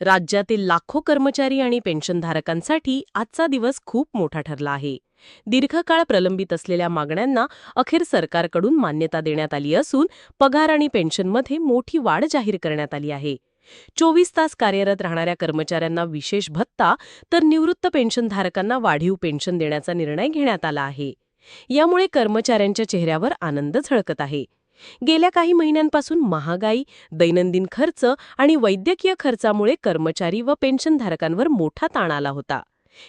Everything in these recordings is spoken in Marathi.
राज्यातील लाखो कर्मचारी आणि पेन्शनधारकांसाठी आजचा दिवस खूप मोठा ठरला आहे. दीर्घकाळ प्रलंबित असलेल्या मागण्यांना अखेर सरकारकडून मान्यता देण्यात आली असून पगार आणि पेन्शनमध्ये मोठी वाढ जाहीर करण्यात आली आहे. चोवीस तास कार्यरत राहणाऱ्या कर्मचाऱ्यांना विशेष भत्ता तर निवृत्त पेन्शनधारकांना वाढीव पेन्शन देण्याचा निर्णय घेण्यात आला आहे. यामुळे कर्मचाऱ्यांच्या चेहऱ्यावर आनंद झळकत आहे. गेल्या काही महिन्यांपासून महागाई दैनंदिन खर्च आणि वैद्यकीय खर्चामुळे कर्मचारी व पेन्शनधारकांवर मोठा ताण आला होता.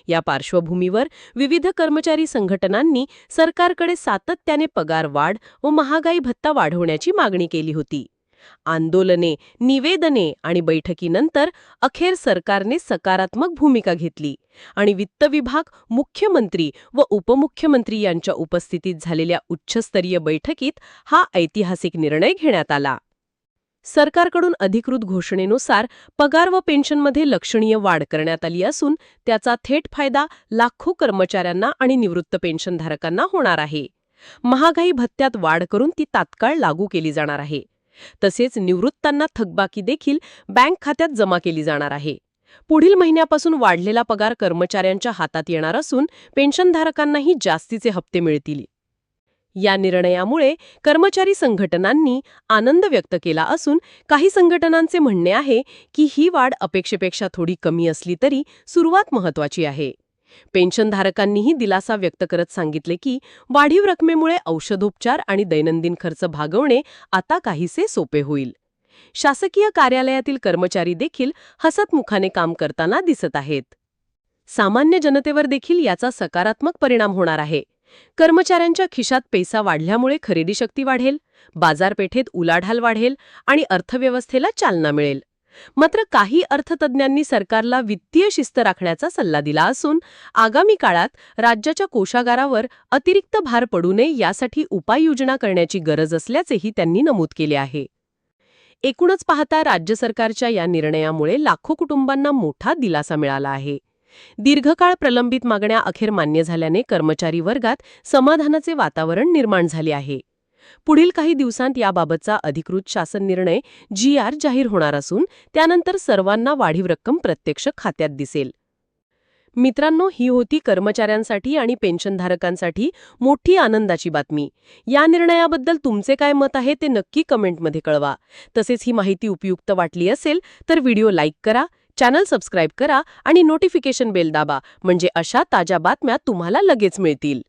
या पार्श्वभूमीवर विविध कर्मचारी संघटनांनी सरकारकडे सातत्याने पगार वाढ व महागाई भत्ता वाढवण्याची मागणी केली होती. आंदोलने निवेदने आणि बैठकीनंतर अखेर सरकारने सकारात्मक भूमिका घेतली आणि वित्त विभाग मुख्यमंत्री व उपमुख्यमंत्री यांच्या उपस्थितीत झालेल्या उच्चस्तरीय बैठकीत हा ऐतिहासिक निर्णय घेण्यात आला. सरकारकडून अधिकृत घोषणेनुसार पगार व पेन्शनमध्ये लक्षणीय वाढ करण्यात आली असून त्याचा थेट फायदा लाखो कर्मचाऱ्यांना आणि निवृत्त पेन्शनधारकांना होणार आहे. महागाई भत्त्यात वाढ करून ती तात्काळ लागू केली जाणार आहे. तसेच निवृत्तांना थकबाकी देखील बँक खात्यात जमा केली जाणार आहे. पुढील महिन्यापासून वाढलेला पगार कर्मचाऱ्यांच्या हातात येणार असून पेन्शनधारकांनाही जास्तीचे हप्ते मिळतील. या निर्णयामुळे कर्मचारी संघटनांनी आनंद व्यक्त केला असून काही संघटनांचे म्हणणे आहे की ही वाढ अपेक्षेपेक्षा थोडी कमी असली तरी सुरुवात महत्वाची आहे. पेन्शनधारकांनीही दिलासा व्यक्त करत सांगितले की वाढीव रकमेमुळे औषधोपचार आणि दैनंदिन खर्च भागवणे आता काहीसे सोपे होईल. शासकीय कार्यालयातील कर्मचारी देखील हसतमुखाने काम करताना दिसत आहेत. सामान्य जनतेवर देखील याचा सकारात्मक परिणाम होणार आहे. कर्मचाऱ्यांच्या खिशात पैसा वाढल्यामुळे खरेदी शक्ती वाढेल बाजारपेठेत उलाढाल वाढेल आणि अर्थव्यवस्थेला चालना मिळेल. मात्र काही अर्थतज्ज्ञांनी सरकारला वित्तीय शिस्त राखण्याचा सल्ला दिला असून आगामी काळात राज्याच्या कोशागारावर अतिरिक्त भार पडू नये यासाठी उपाययोजना करण्याची गरज असल्याचेही त्यांनी नमूद केले आहे. एकूणच पाहता राज्य सरकारच्या या निर्णयामुळे लाखो कुटुंबांना मोठा दिलासा मिळाला आहे. दीर्घकाळ प्रलंबित मागण्या अखेर मान्य झाल्याने कर्मचारी वर्गात समाधानाचे वातावरण निर्माण झाले आहे. पुढील काही दिवसांत याबाबतचा अधिकृत शासन निर्णय जी आर जाहीर होणार असून त्यानंतर सर्वांना वाढीव रक्कम प्रत्यक्ष खात्यात दिसेल. मित्रांनो ही होती कर्मचाऱ्यांसाठी आणि पेन्शनधारकांसाठी मोठी आनंदाची बातमी. या निर्णयाबद्दल तुमचे काय मत आहे ते नक्की कमेंटमध्ये कळवा. तसेच ही माहिती उपयुक्त वाटली असेल तर व्हिडिओ लाईक करा चॅनल सबस्क्राईब करा आणि नोटिफिकेशन बेल दाबा म्हणजे अशा ताज्या बातम्या तुम्हाला लगेच मिळतील.